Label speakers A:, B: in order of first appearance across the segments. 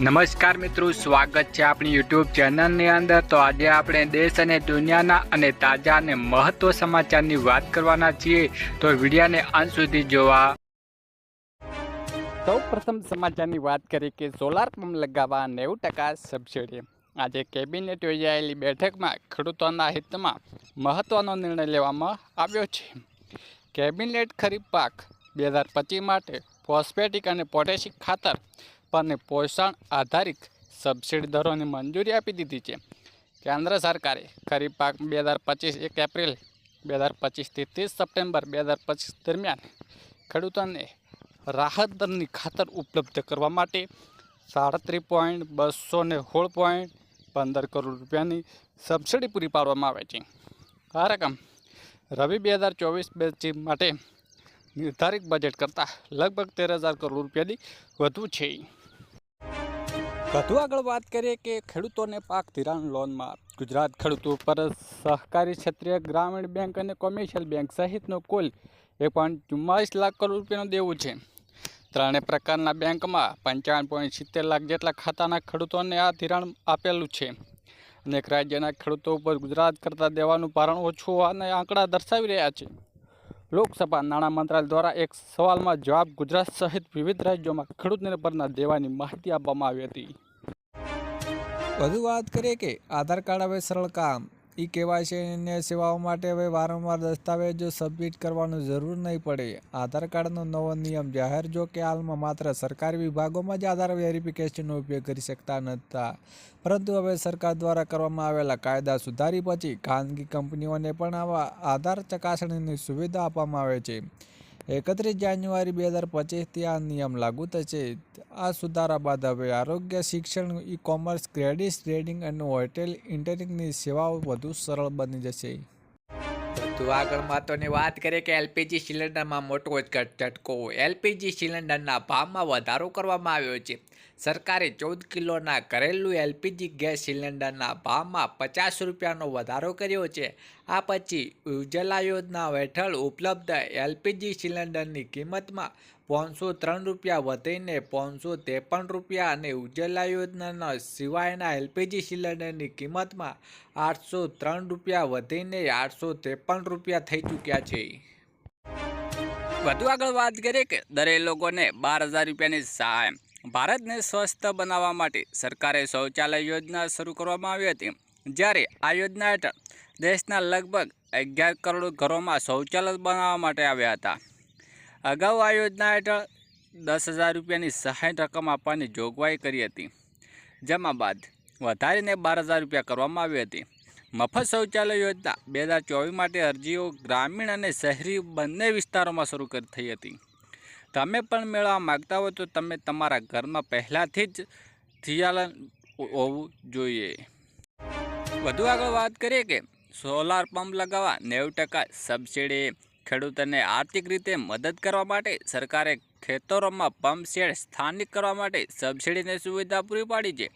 A: નમસ્કાર મિત્રો, સ્વાગત છે આપણી યુટ્યુબ ચેનલની અંદર. તો આજે આપણે દેશ અને દુનિયાના અને તાજા અને મહત્વ સમાચારની વાત કરવાના છીએ. તો વિડીયાને અંત સુધી જોવા. સૌ પ્રથમ સમાચારની વાત કરીએ કે સોલાર પંપ લગાવવા નેવું ટકા સબસિડી. આજે કેબિનેટ યોજાયેલી બેઠકમાં ખેડૂતોના હિતમાં મહત્વનો નિર્ણય લેવામાં આવ્યો છે. કેબિનેટ ખરીફ પાક બે હજાર પચીસ માટે ફોસ્ફેટિક અને પોટેશિક ખાતર પરની પોષણ આધારિત સબસિડી દરોની મંજૂરી આપી દીધી છે. કેન્દ્ર સરકારે ખરીફ પાક બે હજાર પચીસ એક એપ્રિલ બે હજાર પચીસથી ત્રીસ સપ્ટેમ્બર બે હજાર પચીસ દરમિયાન ખેડૂતોને રાહત દરની ખાતર ઉપલબ્ધ કરવા માટે સાડત્રીસ પોઈન્ટ બસો ને સોળ પોઈન્ટ પંદર કરોડ રૂપિયાની સબસિડી પૂરી પાડવામાં આવે છે. આ રકમ રવિ બે હજાર ચોવીસ બેચી માટે નિર્ધારિત બજેટ કરતાં લગભગ તેર હજાર કરોડ રૂપિયાની વધુ છે. વધુ આગળ વાત કરીએ કે ખેડૂતોને પાક ધિરાણ લોનમાં ગુજરાત ખેડૂતો પર સહકારી ક્ષેત્રીય ગ્રામીણ બેંક અને કોમર્શિયલ બેંક સહિતનો કુલ એક પોઈન્ટ ચુમ્માલીસ લાખ કરોડ રૂપિયાનું દેવું છે. ત્રણેય પ્રકારના બેંકમાં પંચાવન પોઈન્ટ સિત્તેર લાખ જેટલા ખાતાના ખેડૂતોને આ ધિરાણ આપેલું છે. અનેક રાજ્યના ખેડૂતો ઉપર ગુજરાત કરતાં દેવાનું ભારણ ઓછું હોવાના આંકડા દર્શાવી રહ્યા છે. લોકસભા નાણાં મંત્રાલય દ્વારા એક સવાલમાં જવાબ ગુજરાત સહિત વિવિધ રાજ્યોમાં ખેડૂત નિર્ભરના દેવાની માહિતી આપવામાં આવી હતી.
B: વધુ વાત કરીએ કે આધાર કાર્ડ હવે સરળ કામ. ઈ કેવાયસી અન્ય સેવાઓ માટે હવે વારંવાર દસ્તાવેજો સબમિટ કરવાનું જરૂર નહીં પડે. આધાર કાર્ડનો નવો નિયમ જાહેર જો કે હાલમાં માત્ર સરકારી વિભાગોમાં જ આધાર વેરિફિકેશનનો ઉપયોગ કરી શકતા નહોતા. પરંતુ હવે સરકાર દ્વારા કરવામાં આવેલા કાયદા સુધારી પછી ખાનગી કંપનીઓને પણ આવા આધાર ચકાસણીની સુવિધા આપવામાં આવે છે. એકત્રીસ જાન્યુઆરી બે હજાર પચીસથી આ નિયમ લાગુ થશે. આ સુધારા બાદ હવે આરોગ્ય, શિક્ષણ ઈ કોમર્સ ક્રેડિટ, ટ્રેડિંગ અને હોટેલ ઇન્ટરિંગની સેવાઓ વધુ સરળ બની જશે.
C: વધુ આગળ મહત્વની વાત કરીએ કે એલપીજી સિલિન્ડરમાં મોટો જ ઝટકો એલપીજી સિલિન્ડરના ભાવમાં વધારો કરવામાં આવ્યો છે. સરકારે ચૌદ કિલોના ઘરેલું એલપીજી ગેસ સિલિન્ડરના ભાવમાં પચાસ રૂપિયાનો વધારો કર્યો છે. આ પછી ઉજ્જવલા યોજના હેઠળ ઉપલબ્ધ એલપીજી સિલિન્ડરની કિંમતમાં પાંચસો ત્રણ રૂપિયા વધીને પાંચસો ત્રેપન રૂપિયા અને ઉજ્જવલા યોજનાના સિવાયના એલપીજી સિલિન્ડરની કિંમતમાં આઠસો ત્રણ રૂપિયા વધીને આઠસો ત્રેપન રૂપિયા થઈ ચૂક્યા છે.
A: વધુ આગળ વાત કરીએ કે દરેક લોકોને બાર હજાર રૂપિયાની સહાય. ભારતને સ્વસ્થ બનાવવા માટે સરકારે શૌચાલય યોજના શરૂ કરવામાં આવી હતી. જ્યારે આ યોજના હેઠળ દેશના લગભગ અગિયાર કરોડ ઘરોમાં શૌચાલય બનાવવા માટે આવ્યા હતા. અગાઉ આ યોજના હેઠળ દસ હજાર રૂપિયાની સહાય રકમ આપવાની જોગવાઈ કરી હતી, જેમાં બાદ વધારીને બાર હજાર રૂપિયા કરવામાં આવી હતી. મફત શૌચાલય યોજના બે હજાર ચોવીસ માટે અરજીઓ ગ્રામીણ અને શહેરી બંને વિસ્તારોમાં શરૂ કરી થઈ હતી. તમે પણ મેળવવા માગતા હો તો તમે તમારા ઘરમાં પહેલાંથી જ થિયાલન હોવું જોઈએ. વધુ આગળ વાત કરીએ કે સોલાર પંપ લગાવવા નેવું ટકા સબસિડી ખેડૂતોને આર્થિક રીતે મદદ કરવા માટે સરકારે ખેતરોમાં પંપ સેટ સ્થાનિક કરવા માટે સબસિડીની સુવિધા પૂરી પાડી છે.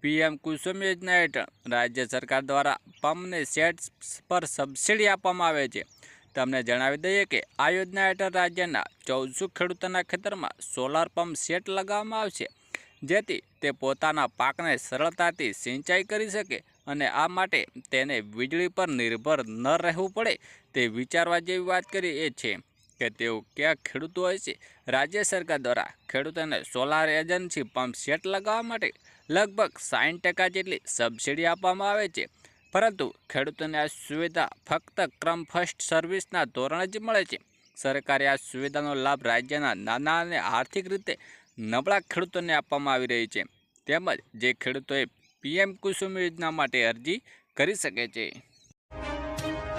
A: પીએમ કુસુમ યોજના હેઠળ રાજ્ય સરકાર દ્વારા પંપને સેટ પર સબસિડી આપવામાં આવે છે. તમને જણાવી દઈએ કે આ યોજના હેઠળ રાજ્યના ચૌદસો ખેડૂતોના ખેતરમાં સોલાર પંપ સેટ લગાવવામાં આવશે. જેથી તે પોતાના પાકને સરળતાથી સિંચાઈ કરી શકે અને આ માટે તેને વીજળી પર નિર્ભર ન રહેવું પડે તે વિચારવા જેવી વાત કરી એ છે કે તેઓ કયા ખેડૂતો હોય છે. રાજ્ય સરકાર દ્વારા ખેડૂતોને સોલાર એજન્સી પંપ સેટ લગાવવા માટે લગભગ સાઠ ટકા જેટલી સબસિડી આપવામાં આવે છે. પરંતુ ખેડૂતોને આ સુવિધા ફક્ત ક્રમ ફર્સ્ટ સર્વિસના ધોરણે જ મળે છે. સરકારે આ સુવિધાનો લાભ રાજ્યના નાના અને આર્થિક રીતે નબળા ખેડૂતોને આપવામાં આવી રહી છે. તેમજ જે ખેડૂતોએ પીએમ કુસુમ યોજના માટે અરજી કરી શકે છે.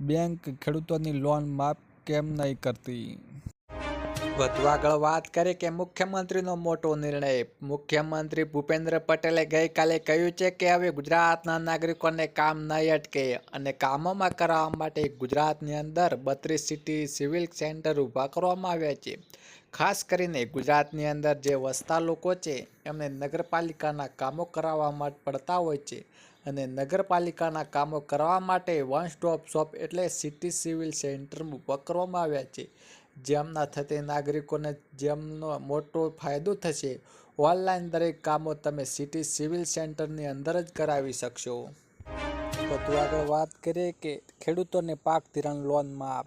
B: બેંક ખેડૂતોની લોન માફ કેમ નહીં કરતી?
C: વધુ આગળ વાત કરીએ કે મુખ્યમંત્રીનો મોટો નિર્ણય. મુખ્યમંત્રી ભૂપેન્દ્ર પટેલે ગઈકાલે કહ્યું છે કે હવે ગુજરાતના નાગરિકોને કામ નહીં અટકે અને કામોમાં કરાવવા માટે ગુજરાતની અંદર બત્રીસ સિટી સિવિલ સેન્ટર ઊભા કરવામાં આવ્યા છે. ખાસ કરીને ગુજરાતની અંદર જે વસતા લોકો છે, એમને નગરપાલિકાના કામો કરાવવા પડતા હોય છે. અને નગરપાલિકાના કામો કરવા માટે વન સ્ટોપ શોપ એટલે સિટી સિવિલ સેન્ટર ઊભા આવ્યા છે. જેમના થતે નાગરિકોને જેમનો મોટો ફાયદો થશે ઓનલાઈન દરેક કામો તમે સિટી સિવિલ સેન્ટરની અંદર જ કરાવી શકશો.
B: વધુ આગળ વાત કરીએ કે ખેડૂતોને પાક ધિરાણ લોન માફ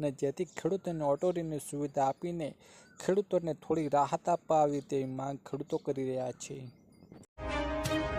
B: અને જેથી ખેડૂતોને ઓટો રિન્યૂ સુવિધા આપીને ખેડૂતોને થોડી રાહત આપવા આવી તેવી માંગ ખેડૂતો કરી રહ્યા છે.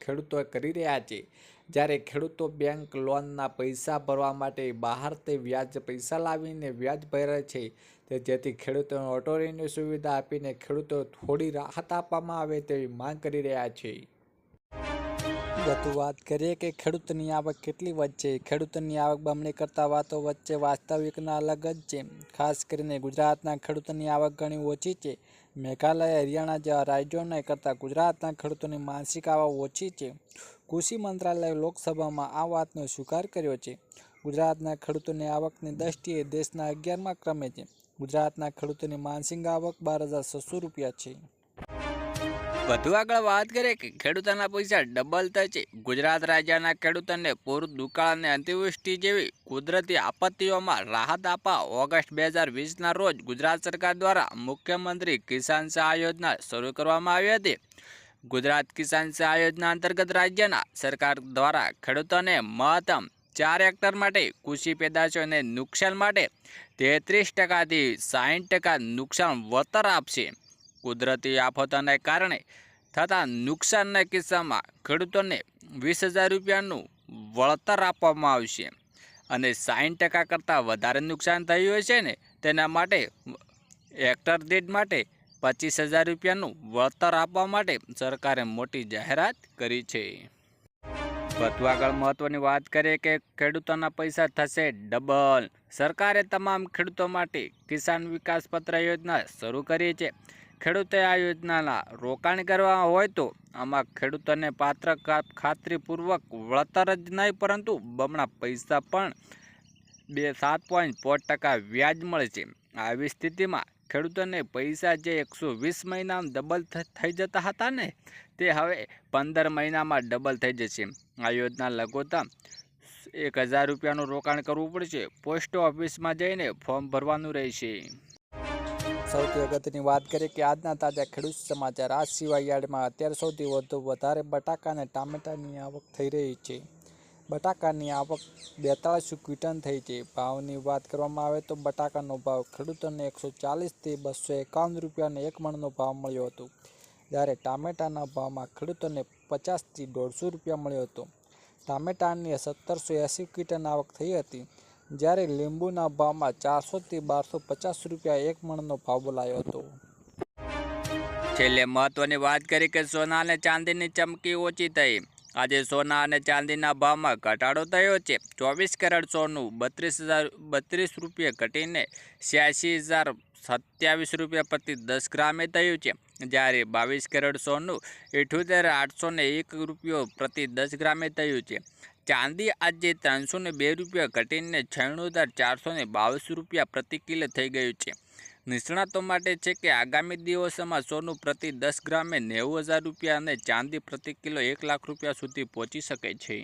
C: ખેડૂતો કરી રહ્યા છે. જ્યારે ખેડૂતો બેંક લોનના પૈસા ભરવા માટે બહારથી વ્યાજ પૈસા લાવીને વ્યાજ ભરે છે. તે જેથી ખેડૂતોને ઓટો રિન્યૂ સુવિધા આપીને ખેડૂતો થોડી રાહત આપવામાં આવે તેવી માંગ કરી રહ્યા છે.
B: વધુ વાત કરીએ કે ખેડૂતની આવક કેટલી વધશે? ખેડૂતોની આવક બમણી કરતા વાતો વચ્ચે વાસ્તવિકના અલગ જ છે. ખાસ કરીને ગુજરાતના ખેડૂતોની આવક ઘણી ઓછી છે. મેઘાલય, હરિયાણા જેવા રાજ્યોને કરતાં ગુજરાતના ખેડૂતોની માનસિક આવક ઓછી છે. કૃષિ મંત્રાલયે લોકસભામાં આ વાતનો સ્વીકાર કર્યો છે. ગુજરાતના ખેડૂતોની આવકની દ્રષ્ટિએ દેશના અગિયારમાં ક્રમે છે. ગુજરાતના ખેડૂતોની માનસિક આવક બાર હજાર છસો રૂપિયા છે.
A: વધુ આગળ વાત કરીએ કે ખેડૂતોના પૈસા ડબલ થશે ગુજરાત રાજ્યના ખેડૂતોને પૂર, દુકાળ અને અતિવૃષ્ટિ જેવી કુદરતી આપત્તિઓમાં રાહત આપવા ઓગસ્ટ બે હજાર વીસના રોજ ગુજરાત સરકાર દ્વારા મુખ્યમંત્રી કિસાન સહાય યોજના શરૂ કરવામાં આવી હતી. ગુજરાત કિસાન સહાય યોજના અંતર્ગત રાજ્યના સરકાર દ્વારા ખેડૂતોને મહત્તમ ચાર હેક્ટર માટે કૃષિ પેદાશોને નુકસાન માટે તેત્રીસ ટકાથી સાહીઠ ટકા નુકસાન વળતર આપશે. કુદરતી આફતોને કારણે થતા નુકસાનના કિસ્સામાં ખેડૂતોને વીસ હજાર રૂપિયાનું વળતર આપવામાં આવશે અને સાઠ ટકા કરતાં વધારે નુકસાન થયું હોય છે ને, તેના માટે હેક્ટર દીઠ માટે પચીસ હજાર રૂપિયાનું વળતર આપવા માટે સરકારે મોટી જાહેરાત કરી છે. વધુ આગળ મહત્વની વાત કરીએ કે ખેડૂતોના પૈસા થશે ડબલ. સરકારે તમામ ખેડૂતો માટે કિસાન વિકાસ પત્ર યોજના શરૂ કરી છે. ખેડૂતે આ યોજનાના રોકાણ કરવા હોય તો આમાં ખેડૂતોને પાત્ર ખાતરીપૂર્વક વળતર જ નહીં, પરંતુ બમણા પૈસા પણ બે સાત પોઈન્ટ પાંચ ટકા વ્યાજ મળે છે. આવી સ્થિતિમાં ખેડૂતોને પૈસા જે એકસો વીસ મહિનામાં ડબલ થઈ જતા હતા ને, તે હવે પંદર મહિનામાં ડબલ થઈ જશે. આ યોજના લઘુત્તમ એક હજાર રૂપિયાનું રોકાણ કરવું પડશે. પોસ્ટ ઓફિસમાં જઈને ફોર્મ ભરવાનું રહેશે.
B: સૌથી અગત્યની વાત કરીએ કે આજના તાજા ખેડૂત સમાચાર. આ સિવાય યાર્ડમાં અત્યારે સૌથી વધુ વધારે બટાકા અને ટામેટાની આવક થઈ રહી છે. બટાકાની આવક બેતાળીસો ક્વિટન થઈ છે. ભાવની વાત કરવામાં આવે તો બટાકાનો ભાવ ખેડૂતોને એકસો ચાલીસથી બસો એકાવન રૂપિયાને એક મણનો ભાવ મળ્યો હતો. જ્યારે ટામેટાના ભાવમાં ખેડૂતોને પચાસથી દોઢસો રૂપિયા મળ્યો હતો. ટામેટાની સત્તરસો એંસી ક્વિન્ટલ આવક થઈ હતી. જ્યારે લીંબુના ભાવમાં ચારસોથી બારસો પચાસ રૂપિયા એક મણનો ભાવ બોલાયો હતો.
A: છેલ્લે મહત્વની વાત કરી કે સોના અને ચાંદીની ચમકી ઓછી થઈ. આજે સોના અને ચાંદીના ભાવમાં ઘટાડો થયો છે. ચોવીસ કેરેટ સોનું બત્રીસ હજાર, બત્રીસ રૂપિયા ઘટીને છ્યાસી હજાર સત્યાવીસ રૂપિયા પ્રતિ દસ ગ્રામે થયું છે. જ્યારે બાવીસ કેરેટ સોનું ઇઠોતેર આઠસો એક રૂપિયો પ્રતિ દસ ગ્રામે થયું છે. ચાંદી આજે ત્રણસો ને બે રૂપિયા ઘટીને છન્નું હજાર ચારસો ને બાવીસ રૂપિયા પ્રતિ કિલો થઈ ગયું છે નિષ્ણાતો માટે છે કે આગામી દિવસોમાં સોનું પ્રતિ દસ ગ્રામે નેવું હજાર રૂપિયા અને ચાંદી પ્રતિ કિલો એક લાખ રૂપિયા સુધી પહોંચી શકે છે.